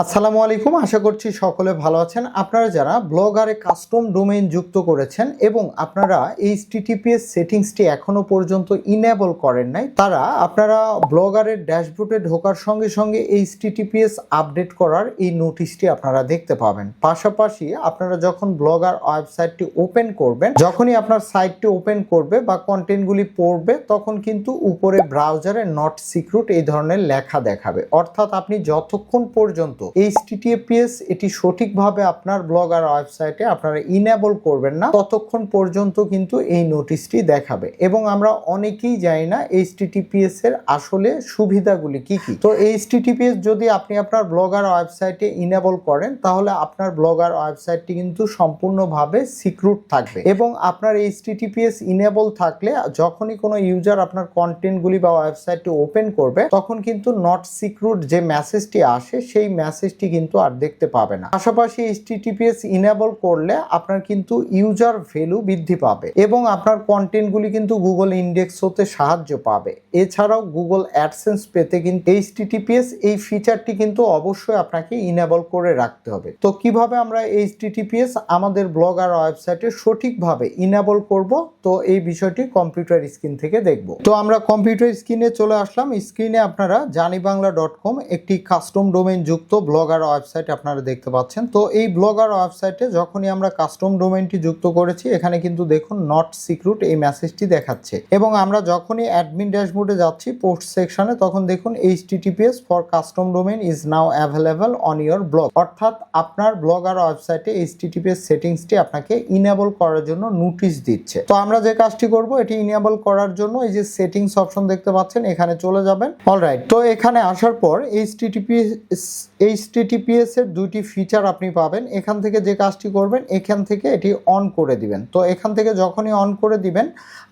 আসসালামু আলাইকুম, আশা করছি সকলে ভালো আছেন। আপনারা যারা ব্লগারে কাস্টম ডোমেইন যুক্ত করেছেন এবং আপনারা এই টিটিপিএস সেটিংসটি এখনও পর্যন্ত ইনেবল করেন নাই, তারা আপনারা ব্লগারের ড্যাশবোর্ডে ঢোকার সঙ্গে সঙ্গে এই টিটিপিএস আপডেট করার এই নোটিশটি আপনারা দেখতে পাবেন। পাশাপাশি আপনারা যখন ব্লগার ওয়েবসাইটটি ওপেন করবেন, যখনই আপনার সাইটটি ওপেন করবে বা কন্টেন্টগুলি পড়বে, তখন কিন্তু উপরে ব্রাউজারে নট সিক্রুট এই ধরনের লেখা দেখাবে। অর্থাৎ আপনি যতক্ষণ পর্যন্ত এইচটিটিপিএস এটি সঠিকভাবে আপনার ব্লগ আর ওয়েবসাইটে আপনারা ইনেবল করবেন না। ততক্ষণ পর্যন্ত কিন্তু এই নোটিশটি দেখাবে। এবং আমরা অনেকেই জানি না এইচটিটিপিএস এর আসলে সুবিধাগুলি কি কি। তো এইচটিটিপিএস যদি আপনি আপনার ব্লগ আর ওয়েবসাইটে ইনেবল করেন, তাহলে আপনার ব্লগ আর ওয়েবসাইটটি কিন্তু সম্পূর্ণভাবে সিক্রেট থাকবে। এবং আপনার এইচটিটিপিএস ইনেবল থাকলে, যখনই কোনো ইউজার আপনার কন্টেন্টগুলি বা ওয়েবসাইটটি ওপেন করবে, তখন কিন্তু নট সিক্রেট যে মেসেজটি আসে, সেই মেসেজটি কিন্তু আর দেখতে পাবে না। পাশাপাশি এইচটিটিপিএস ইনেবল করলে আপনার কিন্তু ইউজার ভ্যালু বৃদ্ধি পাবে এবং আপনার কন্টেন্টগুলি কিন্তু গুগল ইন্ডেক্স হতে সাহায্য পাবে। এছাড়াও গুগল অ্যাডসেন্স পেতে কিন্তু এইচটিটিপিএস এই ফিচারটি কিন্তু অবশ্যই আপনাকে ইনেবল করে রাখতে হবে। তো কীভাবে আমরা এইচটিটিপিএস আমাদের ব্লগ আর ওয়েবসাইটে সঠিকভাবে ইনেবল করব? তো এই বিষয়টি কম্পিউটার স্ক্রিন থেকে দেখব। তো আমরা কম্পিউটার স্ক্রিনে চলে আসলাম। স্ক্রিনে আপনারা জানি বাংলা ডট কম একটি কাস্টম ডোমেন যুক্ত ব্লগার ওয়েবসাইট আপনারা দেখতে পাচ্ছেন। তো এই ব্লগার ওয়েবসাইটে যখনই আমরা কাস্টম ডোমেনটি যুক্ত করেছি, এখানে কিন্তু দেখুন নট সিক্রুট এই মেসেজটি দেখাচ্ছে। এবং আমরা যখনই অ্যাডমিন ড্যাশবোর্ডে যাচ্ছি পোস্ট সেকশনে তখন দেখুন HTTPS for custom domain is now available on your blog অর্থাৎ আপনার ব্লগার ওয়েবসাইটে এইচটিটিপিএস সেটিংসটি আপনাকে ইনেবল করার জন্য নোটিশ দিচ্ছে। তো আমরা যে কাজটি করব, এটি ইনেবল করার জন্য এই যে সেটিংস অপশন দেখতে পাচ্ছেন, এখানে চলে যাবেন। অলরাইট তো এখানে আসার পর এইচটিটিপিএস এইচটিটিপিএস এর দুইটি ফিচার আপনি পাবেন। এখান থেকে যে কাজটি করবেন, এখান থেকে এটি অন করে দিবেন। তো এখান থেকে যখনই অন করে দিবেন,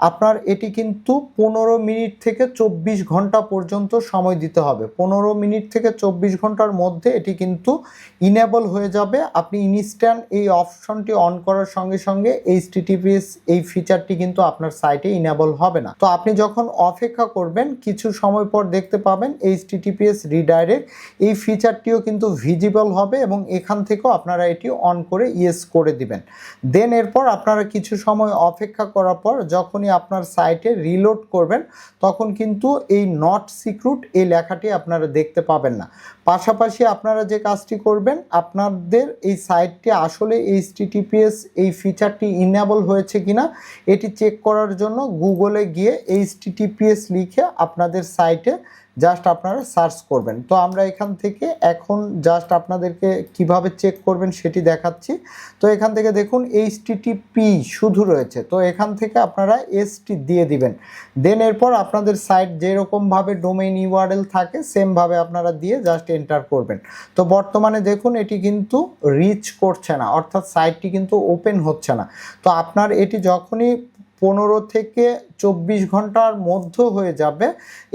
আপনার এটি কিন্তু পনেরো মিনিট থেকে চব্বিশ ঘণ্টা পর্যন্ত সময় দিতে হবে। পনেরো মিনিট থেকে চব্বিশ ঘণ্টার মধ্যে এটি কিন্তু ইনেবল হয়ে যাবে। আপনি ইনস্ট্যান্ট এই অপশনটি অন করার সঙ্গে সঙ্গে এইচটিটিপিএস এই ফিচারটি কিন্তু আপনার সাইটে ইনেবল হবে না। তো আপনি যখন অপেক্ষা করবেন, কিছু সময় পর দেখতে পাবেন এইচটিটিপিএস রিডাইরেক্ট এই ফিচারটিও কিন্তু ভিজিবল হবে এবং এখান থেকেও আপনারা এটি অন করে ইয়েস করে দিবেন। দেন এরপর আপনারা কিছু সময় অপেক্ষা করার পর যখনই আপনার সাইটে রিলোড করবেন, তখন কিন্তু এই নট সিক্রুট এই লেখাটি আপনারা দেখতে পাবেন না। পাশাপাশি আপনারা যে কাজটি করবেন, আপনাদের এই সাইটটি আসলে এইচটিটিপিএস এই ফিচারটি ইনেবল হয়েছে কিনা, এটি চেক করার জন্য গুগলে গিয়ে এইচটিটিপিএস লিখে আপনাদের সাইটে জাস্ট আপনারা সার্চ করবেন। তো আমরা এখান থেকে এখন জাস্ট আপনাদেরকে কীভাবে চেক করবেন সেটি দেখাচ্ছি। তো এখান থেকে দেখুন এইচটিটিপি শুধু রয়েছে। তো এখান থেকে আপনারা এসটি দিয়ে দিবেন। দেন এরপর আপনাদের সাইট যেরকমভাবে ডোমেইন ইউআরএল থাকে সেমভাবে আপনারা দিয়ে জাস্ট এন্টার করবেন। তো বর্তমানে দেখুন, এটি কিন্তু রিচ করছে না। অর্থাৎ সাইটটি কিন্তু ওপেন হচ্ছে না। তো আপনার এটি যখনই পনেরো থেকে চব্বিশ ঘণ্টার মধ্য হয়ে যাবে।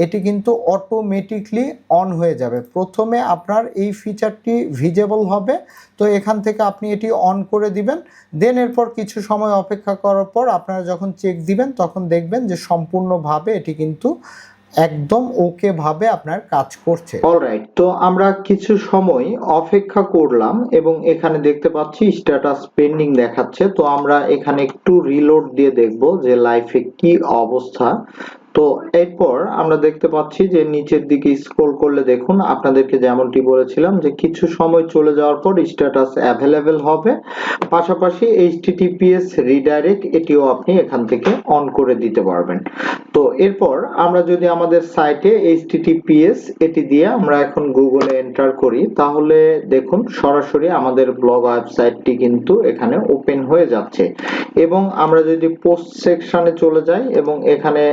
এটি কিন্তু অটোমেটিকলি অন হয়ে যাবে। প্রথমে আপনার এই ফিচারটি ভিজেবল হবে। তো এখান থেকে আপনি এটি অন করে দিবেন। দেন এরপর কিছু সময় অপেক্ষা করার পর আপনারা যখন চেক দিবেন, তখন দেখবেন যে সম্পূর্ণভাবে এটি কিন্তু একদম ওকে ভাবে আপনার কাজ করছে। অলরাইট তো আমরা কিছু সময় অপেক্ষা করলাম এবং এখানে দেখতে পাচ্ছি স্ট্যাটাস পেন্ডিং দেখাচ্ছে। তো আমরা এখানে একটু রিলোড দিয়ে দেখব যে লাইফে কি অবস্থা। তো এরপর আমরা দেখতে পাচ্ছি যে নিচের দিকে স্ক্রল করলে দেখুন, আপনাদেরকে যেমনটি বলেছিলাম যে কিছু সময় চলে যাওয়ার পর স্ট্যাটাস অ্যাভেলেবেল হবে। পাশাপাশি এইচটিটিপিএস রিডাইরেক্ট এটিও আপনি এখান থেকে অন করে দিতে পারবেন। তো এরপর আমরা যদি আমাদের সাইটে এইচটিটিপিএস এটি দিয়ে আমরা এখন গুগলে এন্টার করি, তাহলে দেখুন সরাসরি আমাদের ব্লগ ওয়েবসাইটটি কিন্তু এখানে ওপেন হয়ে যাচ্ছে। এবং আমরা যদি পোস্ট সেকশনে চলে যাই এবং এখানে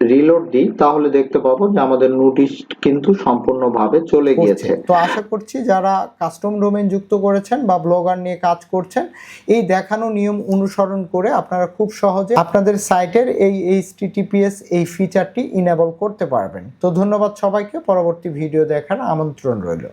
রিলোড দিই তাহলে দেখতে পাবো যে আমাদের নোটিশ কিন্তু সম্পূর্ণভাবে চলে গিয়েছে। তো আশা করছি যারা কাস্টম ডোমেন যুক্ত করেছেন বা ব্লগার নিয়ে কাজ করছেন এই দেখানো নিয়ম অনুসরণ করে আপনারা খুব সহজে আপনাদের সাইটের এই এইচটিটিপিএস এই ফিচারটি ইনেবল করতে পারবেন। তো ধন্যবাদ সবাইকে পরবর্তী ভিডিও দেখার আমন্ত্রণ রইল।